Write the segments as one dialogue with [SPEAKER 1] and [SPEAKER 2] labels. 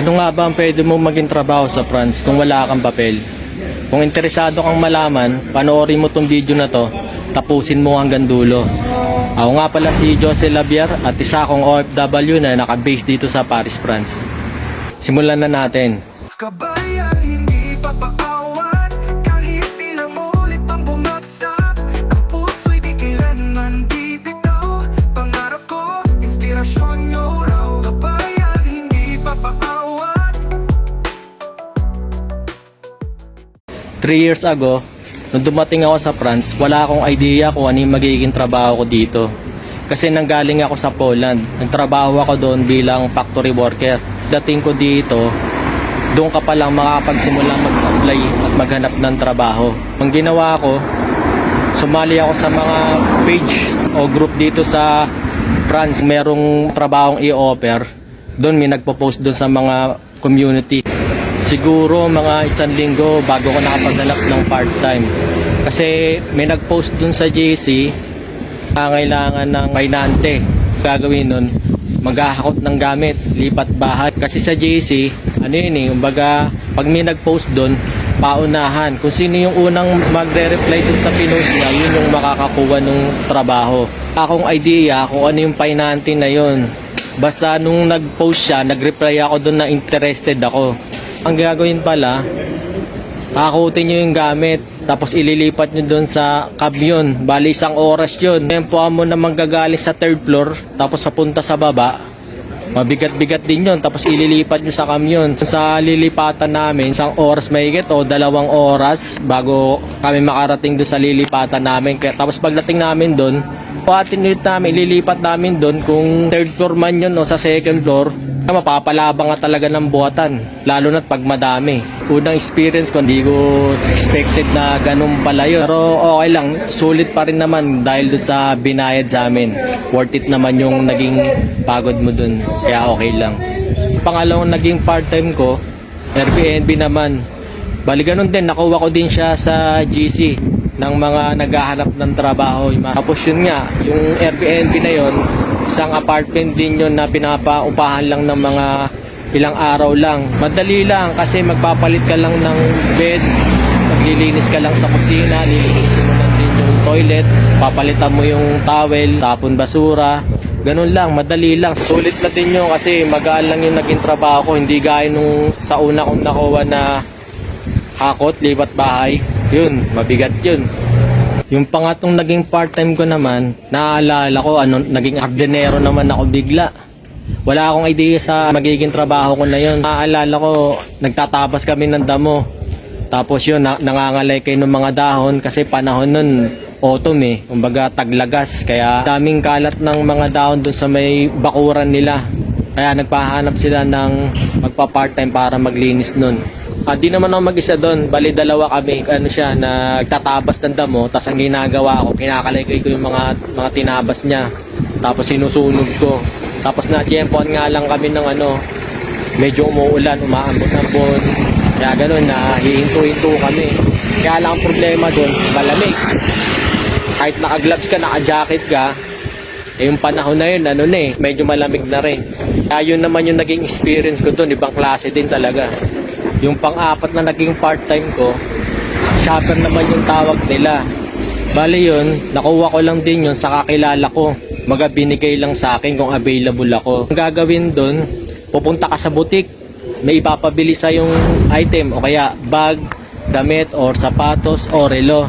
[SPEAKER 1] Ano nga ba ang pwede mo maging trabaho sa France kung wala kang papel? Kung interesado kang malaman, panoorin mo tong video na to, tapusin mo hanggang dulo. Ako nga pala si Jose Labier at isa akong OFW na naka-base dito sa Paris, France. Simulan na natin.
[SPEAKER 2] Kabayan, hindi papaawat
[SPEAKER 1] 3 years ago, nung dumating ako sa France, wala akong idea kung ano yung magiging trabaho ko dito. Kasi nanggaling ako sa Poland. Nagtrabaho ako doon bilang factory worker. Dating ko dito, doon ka pa lang makakapagsimula mag-apply at maghanap ng trabaho. Ang ginawa ko, sumali ako sa mga page o group dito sa France. Merong trabahong i-offer. Doon may nagpo-post doon sa mga community. Siguro mga isang linggo bago ko nakapaghanap ng part-time. Kasi may nag-post doon sa JC na kailangan ng painante. Gagawin nun, maghahakot ng gamit, lipat bahay. Kasi sa JC, ano yun eh, umbaga, pag may nag-post doon, paunahan. Kung sino yung unang magre-reply dun sa pinost niya, yun yung makakakuha ng trabaho. Akong idea kung ano yung painante na yun. Basta nung nag-post siya, nag-reply ako doon na interested ako. Ang gagawin pala, Hakutin nyo yung gamit, tapos ililipat nyo doon sa kamyon. Bali isang oras yun. Tempohan mo na manggagaling sa third floor, tapos papunta sa baba. Mabigat-bigat din yun, tapos ililipat nyo sa kamyon. Sa lilipatan namin, isang oras mahigit o dalawang oras bago kami makarating doon sa lilipatan namin. Kaya, tapos pagdating namin doon, Patin ulit namin, ililipat namin doon kung third floor man yun o sa second floor, mapapalabang nga talaga ng buhatan. Lalo na't pag madami. Unang experience ko, hindi ko expected na ganun pala yun. Pero okay lang, sulit pa rin naman dahil doon sa binayad sa amin. Worth it naman yung naging pagod mo doon. Kaya okay lang. Pangalawang naging part-time ko, Airbnb naman. Bali ganun din, nakuha ko din siya sa GC ng mga naghahanap ng trabaho. Tapos yun nga, yung Airbnb na yun, isang apartment din yun na pinapaupahan lang ng mga ilang araw lang. Madali lang kasi magpapalit ka lang ng bed, maglilinis ka lang sa kusina, lilinisin mo lang din yung toilet, papalitan mo yung towel, tapon basura, Ganun lang, madali lang. Sulit na din yun kasi magaan lang yung naging trabaho ko. Hindi gaya nung sa una kong nakuha na hakot, lipat bahay. Yun, mabigat yun. Yung pangatong naging part-time ko naman, naaalala ko, ano, naging ardenero naman ako bigla. Wala akong idea sa magiging trabaho ko na yun. Naaalala ko, nagtatabas kami ng damo. Tapos yun, na, nangangalay kayo ng mga dahon kasi panahon nun, autumn eh. Kumbaga taglagas. Kaya daming kalat ng mga dahon dun sa may bakuran nila. Kaya nagpahanap sila ng magpa-part-time para maglinis nun. Ah, di naman ako mag-isa doon. Bali dalawa kami. Ano siya, nagtatabas ng damo. Tapos ang ginagawa ko, kinakalagay ko yung mga, mga tinabas niya. Tapos sinusunog ko. Tapos na-jempoan nga lang kami ng ano, medyo umuulan, umaambot-ambon. Kaya ganun, nahihinto-hinto kami. Kaya lang ang problema doon, malamig. Kahit naka-gloves ka, naka-jacket ka, eh yung panahon na yun, ano na eh, medyo malamig na rin. Kaya yun naman yung naging experience ko doon, ibang klase din talaga. Yung pang-apat na naging part-time ko, shopper naman yung tawag nila. Bali yun, nakuha ko lang din yun sa kakilala ko. Maga binigay lang sa akin kung available ako. Ang gagawin doon, pupunta ka sa butik, may ipapabili sa yung item o kaya bag, damit or sapatos o relo.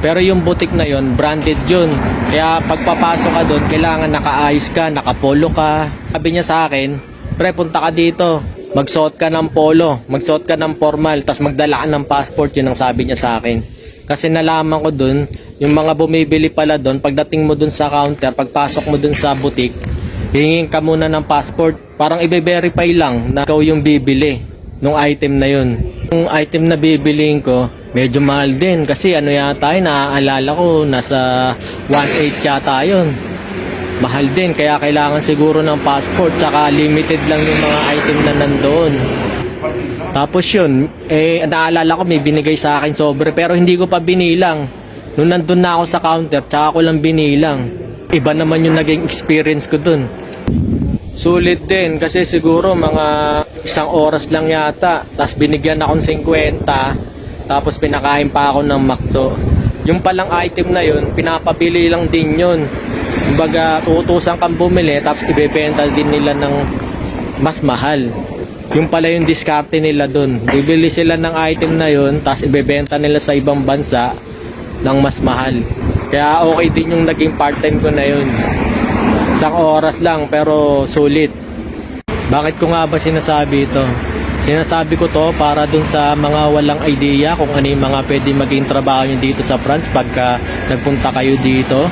[SPEAKER 1] Pero yung butik na yon branded yun. Kaya pagpapasok ka doon, kailangan nakaayos ka, nakapolo ka. Sabi niya sa akin, pre punta ka dito, magsuot ka ng polo, magsuot ka ng formal, tapos magdala ka ng passport, yun ang sabi niya sa akin. Kasi nalaman ko doon, yung mga bumibili pala doon, pagdating mo doon sa counter, pagpasok mo doon sa butik, hingin ka muna ng passport. Parang i-verify lang na ikaw yung bibili nung item na yun. Yung item na bibiliin ko, medyo mahal din. Kasi ano yata yun, naaalala ko, nasa 1.8 yata yun. Mahal din, kaya kailangan siguro ng passport. Tsaka limited lang yung mga item na nandoon. Tapos yun, eh, naalala ko may binigay sa akin sobre pero hindi ko pa binilang. Nung nandun na ako sa counter, tsaka ko lang binilang. Iba naman yung naging experience ko dun. Sulit din kasi siguro mga isang oras lang yata. Tapos binigyan akong 50. Tapos pinakain pa ako ng McDo. Yung palang item na yun, pinapabili lang din yun. Kumbaga, uutusan kang bumili tapos ibebenta din nila ng mas mahal. Yung pala yung diskarte nila dun. Bibili sila ng item na yun tapos ibebenta nila sa ibang bansa ng mas mahal. Kaya okay din yung naging part-time ko na yun. Isang oras lang pero sulit. Bakit ko nga ba sinasabi ito? Sinasabi ko to para dun sa mga walang idea kung ano yung mga pwede maging trabaho nyo dito sa France pagka nagpunta kayo dito.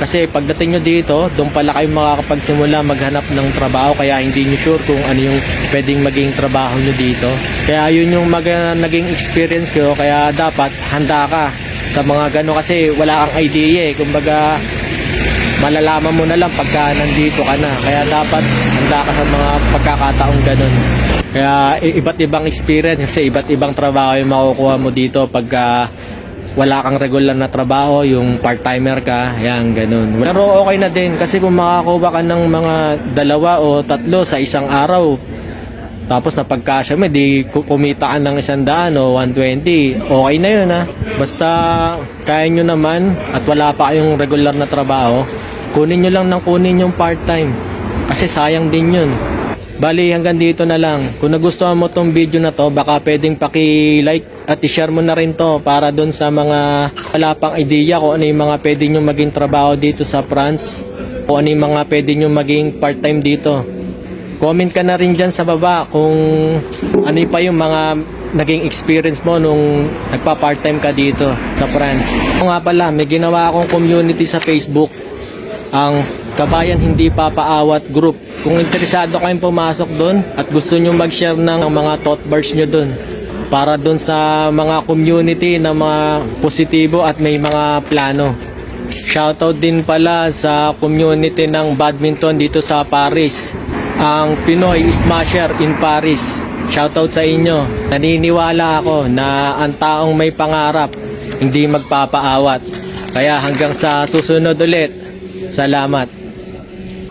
[SPEAKER 1] Kasi pagdating nyo dito, doon pala kayo makakapagsimula maghanap ng trabaho kaya hindi nyo sure kung ano yung pwedeng maging trabaho nyo dito. Kaya yun yung mag, naging experience ko kaya dapat handa ka sa mga gano kasi wala kang idea eh. Kumbaga malalaman mo na lang pagka nandito ka na. Kaya dapat handa ka sa mga pagkakataong ganun. Kaya iba't ibang experience kasi iba't ibang trabaho yung makukuha mo dito pagka wala kang regular na trabaho, yung part-timer ka, yan, ganun. Pero okay na din kasi kung makakuha ka ng mga dalawa o tatlo sa isang araw, tapos na pagkasya mo, di ku- kumita ka ng isang daan o 120, okay na yun ha. Basta kaya nyo naman at wala pa kayong regular na trabaho, kunin nyo lang ng kunin yung part-time. Kasi sayang din yun. Bali, hanggang dito na lang. Kung nagustuhan mo tong video na to, baka pwedeng paki-like at i-share mo na rin to para dun sa mga wala pang idea kung ano yung mga pwede nyo maging trabaho dito sa France o ano yung mga pwede nyo maging part-time dito. Comment ka na rin dyan sa baba kung ano pa yung mga naging experience mo nung nagpa-part-time ka dito sa France. Ako nga pala, may ginawa akong community sa Facebook ang Kabayan Hindi Papaawat Group. Kung interesado kayong pumasok doon at gusto nyo mag-share ng mga thought bars nyo doon para doon sa mga community na mga positibo at may mga plano. Shoutout din pala sa community ng badminton dito sa Paris. Ang Pinoy Smasher in Paris. Shoutout sa inyo. Naniniwala ako na ang taong may pangarap hindi magpapaawat. Kaya hanggang sa susunod ulit. Salamat.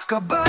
[SPEAKER 2] Copacabana